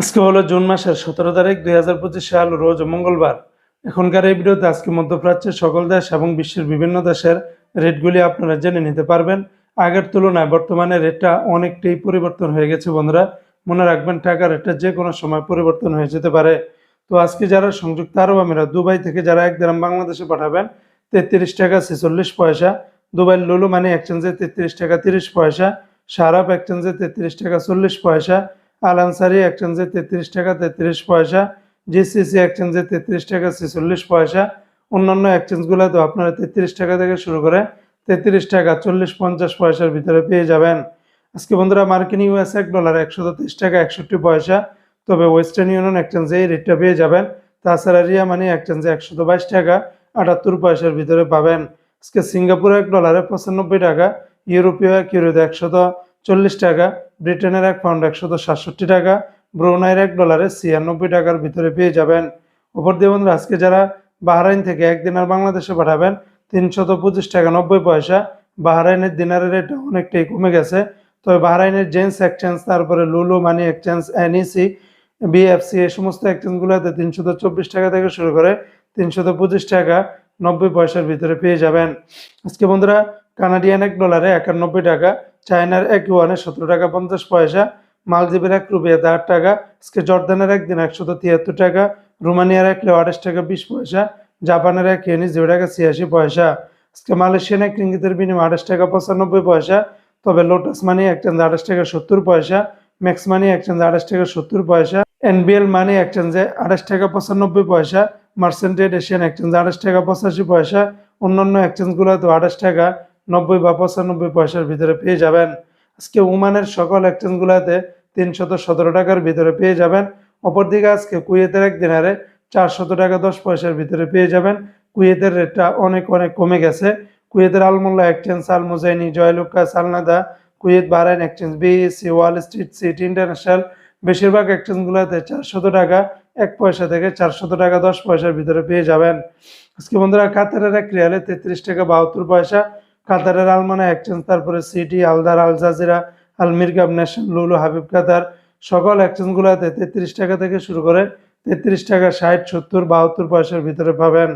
আজকে হলো জুন মাসের সতেরো তারিখ দুই হাজার পঁচিশ সাল, রোজ মঙ্গলবার। এখনকার এই ভিডিওতে আজকে মধ্যপ্রাচ্যের সকল দেশ এবং বিশ্বের বিভিন্ন দেশের রেটগুলি আপনারা জেনে নিতে পারবেন। আগের তুলনায় বর্তমানে রেটটা অনেকটাই পরিবর্তন হয়ে গেছে বন্ধুরা। মনে রাখবেন টাকা রেটটা যে কোনো সময় পরিবর্তন হয়ে যেতে পারে। তো আজকে যারা সংযুক্ত আরব আমিরাত, দুবাই থেকে যারা এক গ্রাম বাংলাদেশে পাঠাবেন, তেত্রিশ টাকা ছেচল্লিশ পয়সা। দুবাই লুলু মানে এক্সচেঞ্জে তেত্রিশ টাকা তিরিশ পয়সা। সারাপ এক্সচেঞ্জে তেত্রিশ টাকা চল্লিশ পয়সা। আল আনসারি এক্সচেঞ্জে তেত্রিশ টাকা, তেত্রিশ পয়সা জিসিসি এক্সচেঞ্জে তেত্রিশ টাকা, ছেচল্লিশ পয়সা। অন্যান্য এক্সচেঞ্জগুলোতে আপনারা তেত্রিশ টাকা থেকে শুরু করে তেত্রিশ টাকা, চল্লিশ, পঞ্চাশ পয়সার ভিতরে পেয়ে যাবেন। আজকে বন্ধুরা মার্কিন ইউএস এক ডলার একশো তেইশ টাকা, একষট্টি পয়সা। তবে ওয়েস্টার্ন ইউনিয়ন এক্সচেঞ্জে এই রেটটা পেয়ে যাবেন। তাছাড়া রিয়া মানি এক্সচেঞ্জে একশো বাইশ টাকা, আটাত্তর পয়সার ভিতরে পাবেন। আজকে সিঙ্গাপুর এক ডলারে পঁচানব্বই টাকা, ইউরোপীয় এক ইউরোতে একশত। চল্লিশ টাকা, ব্রিটেনের এক পাউন্ড একশত সাতষট্টি টাকা, ব্রুনাইয়ের এক ডলারে ছিয়ানব্বই টাকার ভিতরে পেয়ে যাবেন। উপর দিয়ে বন্ধুরা, আজকে যারা বাহরাইন থেকে একদিন আর বাংলাদেশে পাঠাবেন, তিনশত পঁচিশ টাকা নব্বই পয়সা, বাহরাইনের দিনারের রেট অনেকটাই কমে গেছে। তবে বাহরাইনের জেন্স এক্সচেঞ্জ তারপরে লুলু মানি এক্সচেঞ্জ এনইসি বিএফসি এই সমস্ত এক্সচেঞ্জগুলোতে তিনশত চব্বিশ টাকা থেকে শুরু করে তিনশত পঁচিশ টাকা নব্বই পয়সার ভিতরে পেয়ে যাবেন। আজকে বন্ধুরা কানাডিয়ান এক ডলারে একানব্বই টাকা চায়নার এক ইউয়ানে সতেরো টাকা পঞ্চাশ পয়সা, মালদ্বীপের এক রুপিয়াতে আট টাকা, আজকে জর্দানের একদিন একশত তিয়াত্তর টাকা, রোমানিয়ার এক লেও আঠাশ টাকা বিশ পয়সা, জাপানের এক ইয়েনি জিরো টাকা ছিয়াশি পয়সা। আজকে মালয়েশিয়ান এক রিঙ্গিতের বিনিময় আঠাশ টাকা পঁচানব্বই পয়সা, তবে লোটাস মানি এক্সচেঞ্জ আঠাশ টাকা সত্তর পয়সা, ম্যাক্স মানি এক এক্সচেঞ্জ আঠাশ টাকা সত্তর পয়সা, এনবিএল মানি এক্সচেঞ্জে আঠাশ টাকা পঁচানব্বই পয়সা, মার্সেন্টেড এশিয়ান এক্সচেঞ্জ আঠাশ টাকা পঁচাশি পয়সা, অন্যান্য এক্সচেঞ্জগুলোতে আঠাশ টাকা নব্বই বা পঁচানব্বই পয়সার ভিতরে পেয়ে যাবেন। আজকে ওমানের সকল এক্সচেঞ্জগুলোতে তিনশত সতেরো টাকার ভিতরে পেয়ে যাবেন। অপরদিকে আজকে কুয়েতের এক দিনারে চারশত টাকা দশ পয়সার ভিতরে পেয়ে যাবেন। কুয়েতের রেটটা অনেক অনেক কমে গেছে। কুয়েতের Almulla exchange Almuzaini Joyalukkas সালনাদা, Kuwait Bahrain exchange BSC Wall Street City International বেশিরভাগ এক্সচেঞ্জগুলোতে চারশত টাকা, এক পয়সা থেকে চারশত টাকা দশ পয়সার ভিতরে পেয়ে যাবেন। আজকে বন্ধুরা, কাতারের এক রিয়ালে তেত্রিশ টাকা বাহাত্তর পয়সা কাতারের আলমানা এক্সচেঞ্জ তারপরে City Aldar, Al Jazeera, Al Mirqab nation Lulu, Habib Qatar, সকল এক্সচেঞ্জগুলোতে তেত্রিশ টাকা থেকে শুরু করে তেত্রিশ টাকা, ষাট, সত্তর, বাহাত্তর পয়সার ভিতরে পাবেন।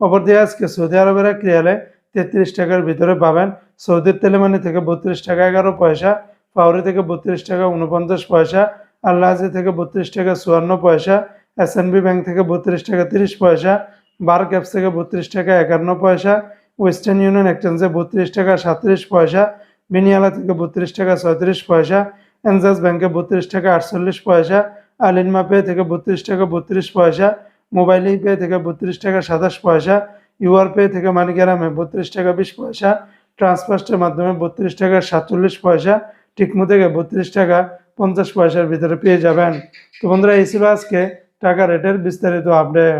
অপরদিকে আজকে সৌদি আরবের এক রিয়ালে তেত্রিশ টাকার ভিতরে পাবেন। সৌদির তেলেমানি থেকে বত্রিশ টাকা এগারো পয়সা পাউরি থেকে বত্রিশ টাকা উনপঞ্চাশ পয়সা আল্লাহাজি থেকে বত্রিশ টাকা চুয়ান্ন পয়সা, এস ব্যাংক থেকে বত্রিশ টাকা তিরিশ পয়সা বার ক্যাপস থেকে বত্রিশ টাকা একান্ন পয়সা ওয়েস্টার্ন ইউনিয়ন এক্সচেঞ্জে বত্রিশ টাকা সাঁত্রিশ পয়সা, বিনিয়ালা থেকে বত্রিশ টাকা, ছয়ত্রিশ পয়সা, এনজাস ব্যাংকে বত্রিশ টাকা, আটচল্লিশ পয়সা আলিনমা পে থেকে বত্রিশ টাকা, বত্রিশ পয়সা, মোবাইল পে থেকে বত্রিশ টাকা, সাতাশ পয়সা, ইউআর পে থেকে মানিগ্রামে বত্রিশ টাকা, বিশ পয়সা, ট্রান্সফার্স্টের মাধ্যমে বত্রিশ টাকা, সাতচল্লিশ পয়সা, টিকমো থেকে বত্রিশ টাকা, পঞ্চাশ পয়সার ভিতরে পেয়ে যাবেন। তো বন্ধুরা, এই ছিল আজকে টাকা রেটের বিস্তারিত আপডেট